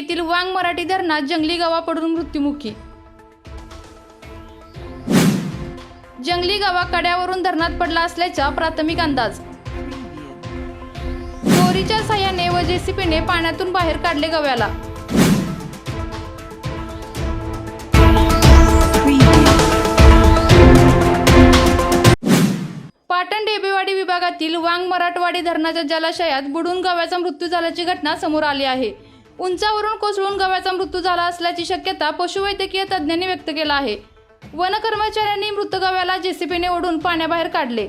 येथील वांग मराठी धरणात जंगली गवा पडून मृत्युमुखी. जंगली गवा कड्यावरून धरणात पडला असल्याचा प्राथमिक अंदाज. दोरीच्या सहाय्याने व जेसीपीने पाण्यातून बाहेर काढले गव्याला. पाटण डेबेवाडी विभागातील वांग मराठवाडी धरणाच्या जलाशयात बुडून गव्याचा मृत्यू झाल्याची घटना समोर आली आहे. उंचावरून कोसळून गव्याचा मृत्यू झाला असल्याची शक्यता पशुवैद्यकीय तज्ज्ञांनी व्यक्त केला आहे. वन कर्मचाऱ्यांनी मृत गव्याला जेसीबीने ओढून पाण्याबाहेर काढले.